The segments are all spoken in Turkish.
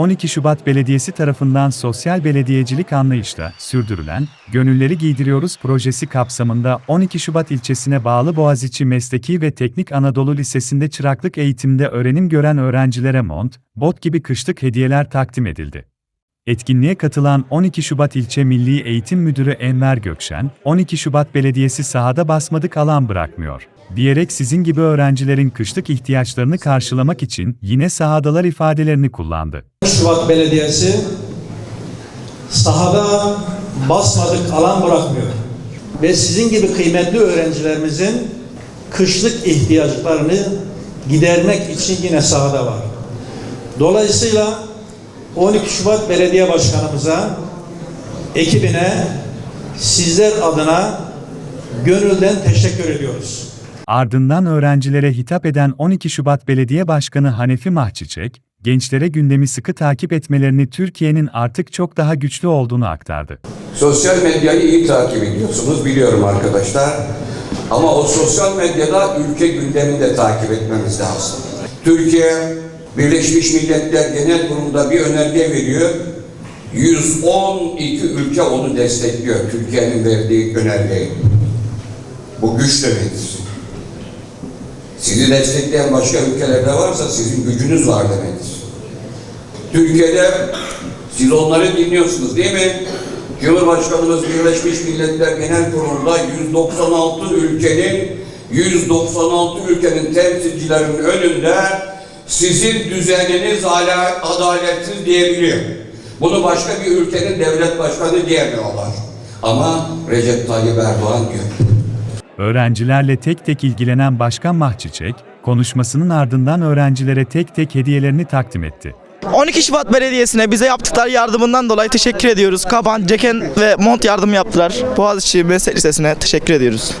12 Şubat Belediyesi tarafından sosyal belediyecilik anlayışla sürdürülen Gönülleri Giydiriyoruz projesi kapsamında 12 Şubat ilçesine bağlı Boğaziçi Mesleki ve Teknik Anadolu Lisesi'nde çıraklık eğitimde öğrenim gören öğrencilere mont, bot gibi kışlık hediyeler takdim edildi. Etkinliğe katılan 12 Şubat İlçe Milli Eğitim Müdürü Enver Gökşen, 12 Şubat Belediyesi sahada basmadık alan bırakmıyor diyerek sizin gibi öğrencilerin kışlık ihtiyaçlarını karşılamak için yine sahadalar ifadelerini kullandı. Şubat Belediyesi sahada basmadık alan bırakmıyor. Ve sizin gibi kıymetli öğrencilerimizin kışlık ihtiyaçlarını gidermek için yine sahada var. Dolayısıyla 12 Şubat Belediye Başkanımıza, ekibine, sizler adına gönülden teşekkür ediyoruz. Ardından öğrencilere hitap eden 12 Şubat Belediye Başkanı Hanefi Mahçiçek, gençlere gündemi sıkı takip etmelerini Türkiye'nin artık çok daha güçlü olduğunu aktardı. Sosyal medyayı iyi takip ediyorsunuz biliyorum arkadaşlar. Ama o sosyal medyada ülke gündemini de takip etmemiz lazım. Türkiye Birleşmiş Milletler Genel Kurulu'nda bir önerge veriyor. 112 ülke onu destekliyor. Türkiye'nin verdiği önergeyi. Bu güç demektir. Sizi destekleyen başka ülkelerde varsa sizin gücünüz var demektir. Türkiye'de siz onları dinliyorsunuz değil mi? Cumhurbaşkanımız Birleşmiş Milletler Genel Kurulu'nda 196 ülkenin 196 ülkenin temsilcilerinin önünde sizin düzeniniz hala adaletsiz diyebiliyor. Bunu başka bir ülkenin devlet başkanı diyemiyorlar. Ama Recep Tayyip Erdoğan diyor. Öğrencilerle tek tek ilgilenen Başkan Mahçiçek, konuşmasının ardından öğrencilere tek tek hediyelerini takdim etti. 12 Şubat Belediyesi'ne bize yaptıkları yardımından dolayı teşekkür ediyoruz. Kaban, ceken ve mont yardım yaptılar. Boğaziçi Meslek Lisesi'ne teşekkür ediyoruz.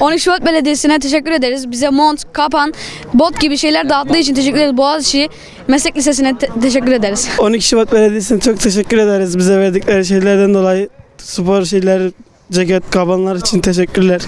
12 Şubat Belediyesi'ne teşekkür ederiz. Bize mont, kapan, bot gibi şeyler dağıttığı için teşekkür ederiz. Boğaziçi Meslek Lisesi'ne te- teşekkür ederiz. 12 Şubat Belediyesi'ne çok teşekkür ederiz. Bize verdikleri şeylerden dolayı spor şeyler, ceket, kabanlar için teşekkürler.